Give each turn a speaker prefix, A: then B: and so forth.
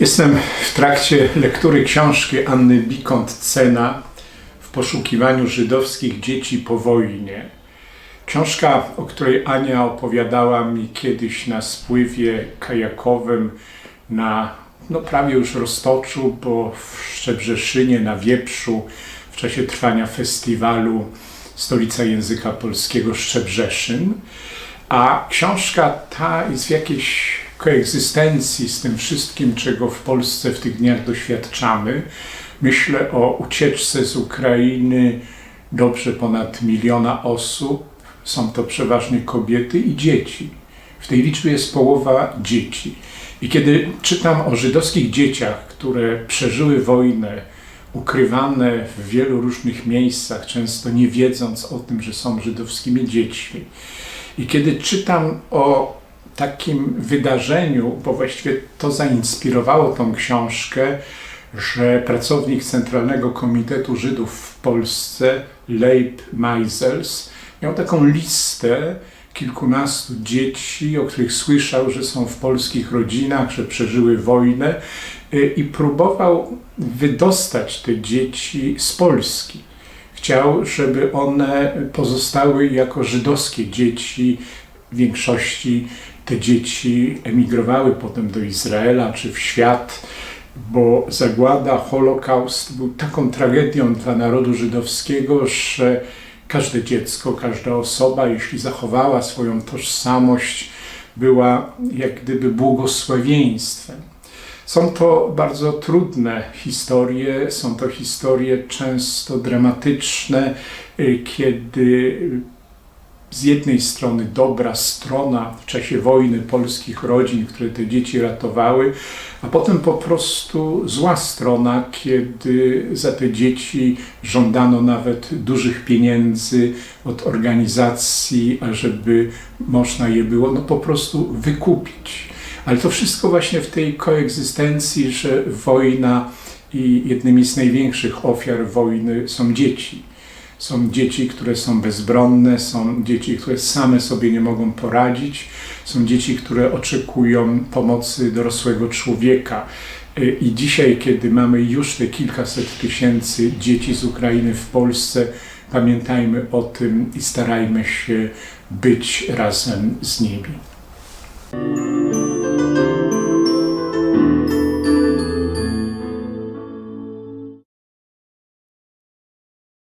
A: Jestem w trakcie lektury książki Anny Bikont-Cena w poszukiwaniu żydowskich dzieci po wojnie. Książka, o której Ania opowiadała mi kiedyś na spływie kajakowym na no prawie już Roztoczu, bo w Szczebrzeszynie, na Wieprzu w czasie trwania festiwalu Stolica Języka Polskiego Szczebrzeszyn. A książka ta jest w jakiejś koegzystencji z tym wszystkim, czego w Polsce w tych dniach doświadczamy. Myślę o ucieczce z Ukrainy dobrze ponad miliona osób. Są to przeważnie kobiety i dzieci. W tej liczbie jest połowa dzieci. I kiedy czytam o żydowskich dzieciach, które przeżyły wojnę, ukrywane w wielu różnych miejscach, często nie wiedząc o tym, że są żydowskimi dziećmi, i kiedy czytam o takim wydarzeniu, bo właściwie to zainspirowało tą książkę, że pracownik Centralnego Komitetu Żydów w Polsce, Leib Meisels, miał taką listę kilkunastu dzieci, o których słyszał, że są w polskich rodzinach, że przeżyły wojnę y, i próbował wydostać te dzieci z Polski. Chciał, żeby one pozostały jako żydowskie dzieci. Większości te dzieci emigrowały potem do Izraela czy w świat, bo zagłada, Holokaust był taką tragedią dla narodu żydowskiego, że każde dziecko, każda osoba, jeśli zachowała swoją tożsamość, była jak gdyby błogosławieństwem. Są to bardzo trudne historie, są to historie często dramatyczne, y, kiedy z jednej strony dobra strona w czasie wojny polskich rodzin, które te dzieci ratowały, a potem po prostu zła strona, kiedy za te dzieci żądano nawet dużych pieniędzy od organizacji, ażeby można je było no, po prostu wykupić. Ale to wszystko właśnie w tej koegzystencji, że wojna i jednymi z największych ofiar wojny są dzieci. Są dzieci, które są bezbronne, są dzieci, które same sobie nie mogą poradzić, są dzieci, które oczekują pomocy dorosłego człowieka. I dzisiaj, kiedy mamy już te kilkaset tysięcy dzieci z Ukrainy w Polsce, pamiętajmy o tym i starajmy się być razem z nimi.